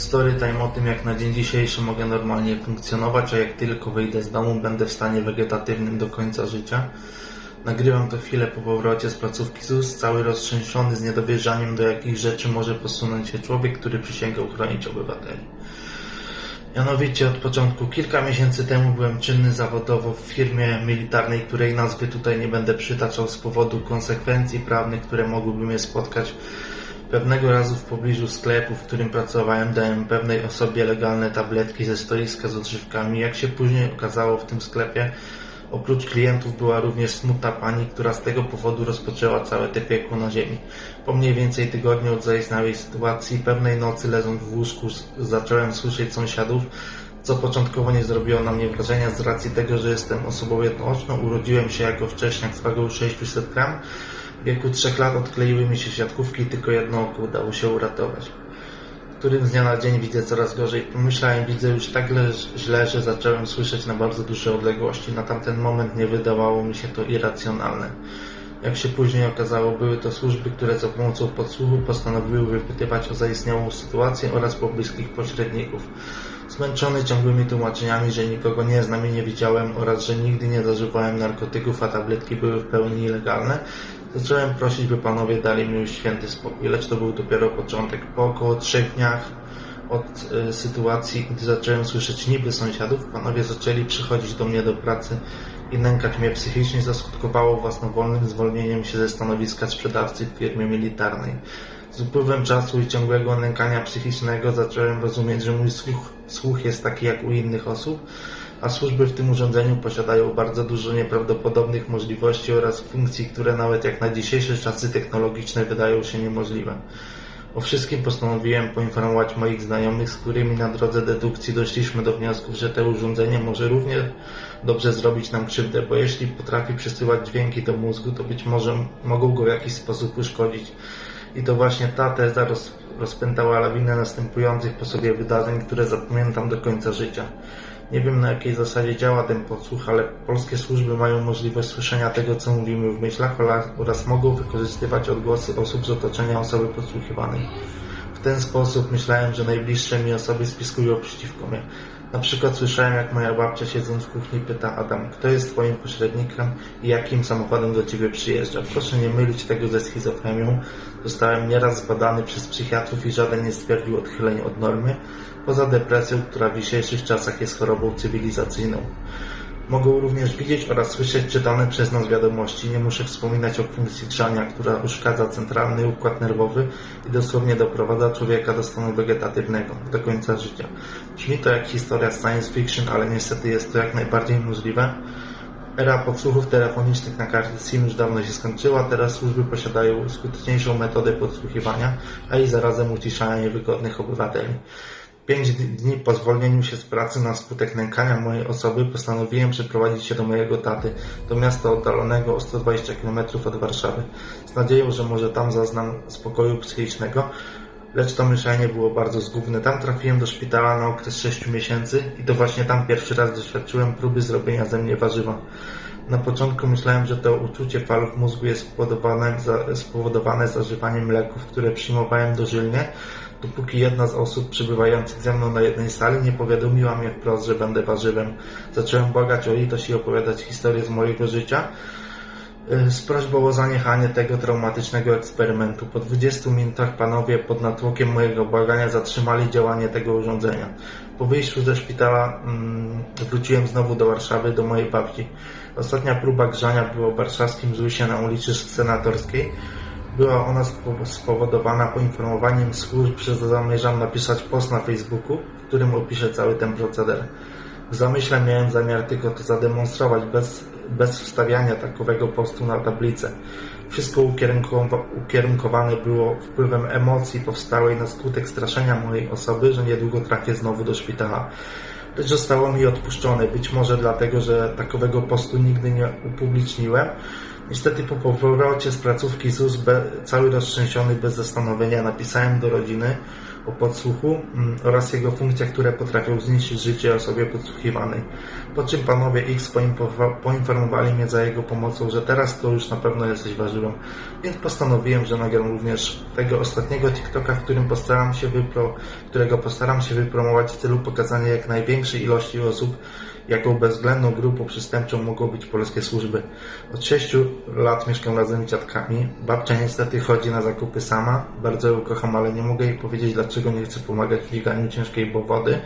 Story time o tym, jak na dzień dzisiejszy mogę normalnie funkcjonować, a jak tylko wyjdę z domu, będę w stanie wegetatywnym do końca życia. Nagrywam to chwilę po powrocie z placówki ZUS, cały roztrzęsiony z niedowierzaniem, do jakich rzeczy może posunąć się człowiek, który przysięgał chronić obywateli. Mianowicie od początku, kilka miesięcy temu byłem czynny zawodowo w firmie militarnej, której nazwy tutaj nie będę przytaczał z powodu konsekwencji prawnych, które mogłyby mnie spotkać. Pewnego razu w pobliżu sklepu, w którym pracowałem, dałem pewnej osobie legalne tabletki ze stoiska z odżywkami. Jak się później okazało w tym sklepie, oprócz klientów była również smutna pani, która z tego powodu rozpoczęła całe te piekło na ziemi. Po mniej więcej tygodniu od zaistniałej sytuacji, pewnej nocy leżąc w łóżku, zacząłem słyszeć sąsiadów, co początkowo nie zrobiło na mnie wrażenia z racji tego, że jestem osobą jednooczną, urodziłem się jako wcześniak wagą 600 gram. W wieku 3 lat odkleiły mi się siatkówki i tylko jedno oko udało się uratować. Którym z dnia na dzień widzę coraz gorzej. Pomyślałem, widzę już tak le- źle, że zacząłem słyszeć na bardzo duże odległości. Na tamten moment nie wydawało mi się to irracjonalne. Jak się później okazało, były to służby, które za pomocą podsłuchu postanowiły wypytywać o zaistniałą sytuację oraz pobliskich pośredników. Zmęczony ciągłymi tłumaczeniami, że nikogo nie znam i nie widziałem oraz że nigdy nie zażywałem narkotyków, a tabletki były w pełni nielegalne, zacząłem prosić, by panowie dali mi już święty spokój, lecz to był dopiero początek. Po około trzech dniach od y, sytuacji, gdy zacząłem słyszeć niby sąsiadów, panowie zaczęli przychodzić do mnie do pracy i nękać mnie psychicznie, co skutkowało własnowolnym zwolnieniem się ze stanowiska sprzedawcy w firmie militarnej. Z upływem czasu i ciągłego nękania psychicznego zacząłem rozumieć, że mój słuch, słuch jest taki jak u innych osób, a służby w tym urządzeniu posiadają bardzo dużo nieprawdopodobnych możliwości oraz funkcji, które nawet jak na dzisiejsze czasy technologiczne wydają się niemożliwe. O wszystkim postanowiłem poinformować moich znajomych, z którymi na drodze dedukcji doszliśmy do wniosków, że to urządzenie może równie dobrze zrobić nam krzywdę, bo jeśli potrafi przesyłać dźwięki do mózgu, to być może mogą go w jakiś sposób uszkodzić. I to właśnie ta teza roz, rozpętała lawinę następujących po sobie wydarzeń, które zapamiętam do końca życia. Nie wiem na jakiej zasadzie działa ten podsłuch, ale polskie służby mają możliwość słyszenia tego, co mówimy w myślach oraz, mogą wykorzystywać odgłosy osób z otoczenia osoby podsłuchiwanej. W ten sposób myślałem, że najbliższe mi osoby spiskują przeciwko mnie. Na przykład słyszałem, jak moja babcia siedząc w kuchni pyta Adam, kto jest twoim pośrednikiem i jakim samochodem do ciebie przyjeżdża. Proszę nie mylić tego ze schizofrenią. Zostałem nieraz zbadany przez psychiatrów i żaden nie stwierdził odchyleń od normy, poza depresją, która w dzisiejszych czasach jest chorobą cywilizacyjną. Mogą również widzieć oraz słyszeć czytane przez nas wiadomości. Nie muszę wspominać o funkcji grzania, która uszkadza centralny układ nerwowy i dosłownie doprowadza człowieka do stanu wegetatywnego do końca życia. Brzmi to jak historia science fiction, ale niestety jest to jak najbardziej możliwe. Era podsłuchów telefonicznych na karty SIM już dawno się skończyła, teraz służby posiadają skuteczniejszą metodę podsłuchiwania, a i zarazem uciszania niewygodnych obywateli. Pięć dni po zwolnieniu się z pracy na skutek nękania mojej osoby postanowiłem przeprowadzić się do mojego taty, do miasta oddalonego o 120 km od Warszawy, z nadzieją, że może tam zaznam spokoju psychicznego, lecz to myślenie było bardzo zgubne. Tam trafiłem do szpitala na okres 6 miesięcy i to właśnie tam pierwszy raz doświadczyłem próby zrobienia ze mnie warzywa. Na początku myślałem, że to uczucie fal w mózgu jest spowodowane, spowodowane zażywaniem leków, które przyjmowałem dożylnie, dopóki jedna z osób przybywających ze mną na jednej sali nie powiadomiła mnie wprost, że będę warzywem. Zacząłem błagać o litość i opowiadać historię z mojego życia z prośbą o zaniechanie tego traumatycznego eksperymentu. Po 20 minutach panowie pod natłokiem mojego błagania zatrzymali działanie tego urządzenia. Po wyjściu ze szpitala mm, wróciłem znowu do Warszawy, do mojej babci. Ostatnia próba grzania była w warszawskim ZUS-ie na ulicy Senatorskiej. Była ona spo- spowodowana poinformowaniem służb, że zamierzam napisać post na Facebooku, w którym opiszę cały ten proceder. W zamyśle miałem zamiar tylko to zademonstrować bez, bez wstawiania takowego postu na tablicę. Wszystko ukierunkowa- ukierunkowane było wpływem emocji powstałej na skutek straszenia mojej osoby, że niedługo trafię znowu do szpitala. Lecz zostało mi odpuszczone, być może dlatego, że takowego postu nigdy nie upubliczniłem. Niestety po powrocie z placówki ZUS cały roztrzęsiony bez zastanowienia napisałem do rodziny o podsłuchu mm, oraz jego funkcjach, które potrafią zniszczyć życie osobie podsłuchiwanej. Po czym panowie X poinformowali mnie za jego pomocą, że teraz to już na pewno jesteś warzywem, więc postanowiłem, że nagram również tego ostatniego TikToka, w którym postaram się wypro, którego postaram się wypromować w celu pokazania jak największej ilości osób, jaką bezwzględną grupą przestępczą mogą być polskie służby. Od 6 lat mieszkam razem z dziadkami. Babcia niestety chodzi na zakupy sama. Bardzo ją kocham, ale nie mogę jej powiedzieć, dlaczego nie chcę pomagać w dźwiganiu ciężkiej wody.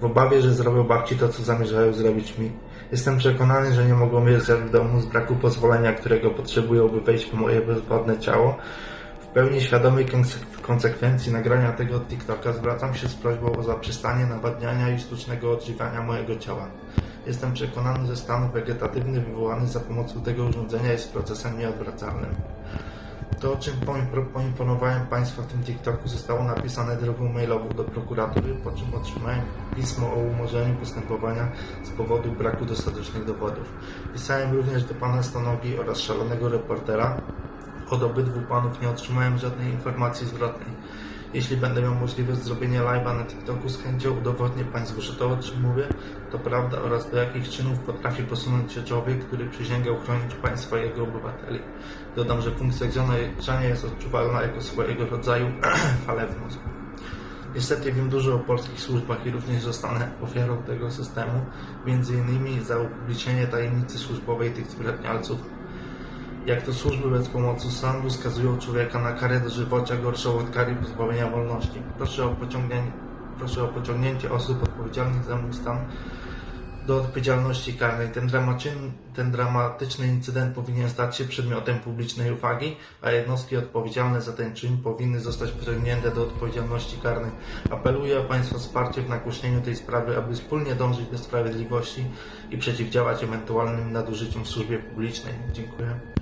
W obawie, że zrobią babci to, co zamierzają zrobić mi. Jestem przekonany, że nie mogą mieszkać w domu z braku pozwolenia, którego potrzebują, by wejść po moje bezwładne ciało. Pełni świadomej konse- konsekwencji nagrania tego TikToka zwracam się z prośbą o zaprzestanie nawadniania i sztucznego odżywiania mojego ciała. Jestem przekonany, że stan wegetatywny wywołany za pomocą tego urządzenia jest procesem nieodwracalnym. To, o czym poinfo- poinformowałem Państwa w tym TikToku, zostało napisane drogą mailową do prokuratury, po czym otrzymałem pismo o umorzeniu postępowania z powodu braku dostatecznych dowodów. Pisałem również do Pana Stanogi oraz szalonego reportera. Od obydwu panów nie otrzymałem żadnej informacji zwrotnej. Jeśli będę miał możliwość zrobienia live'a na TikToku, z chęcią udowodnię Państwu, że to, o czym mówię, to prawda oraz do jakich czynów potrafi posunąć się człowiek, który przysięgał chronić państwa i jego obywateli. Dodam, że funkcja grzania jest odczuwalna jako swojego rodzaju fale w mózgu. Niestety wiem dużo o polskich służbach i również zostanę ofiarą tego systemu, między innymi za upublicznienie tajemnicy służbowej tych zwyrodnialców. Jak to służby bez pomocy sądu skazują człowieka na karę dożywocia gorszą od kary pozbawienia wolności. Proszę o pociągnięcie, proszę o pociągnięcie osób odpowiedzialnych za mój stan do odpowiedzialności karnej. Ten, ten dramatyczny incydent powinien stać się przedmiotem publicznej uwagi, a jednostki odpowiedzialne za ten czyn powinny zostać pociągnięte do odpowiedzialności karnej. Apeluję o Państwa wsparcie w nagłośnieniu tej sprawy, aby wspólnie dążyć do sprawiedliwości i przeciwdziałać ewentualnym nadużyciom w służbie publicznej. Dziękuję.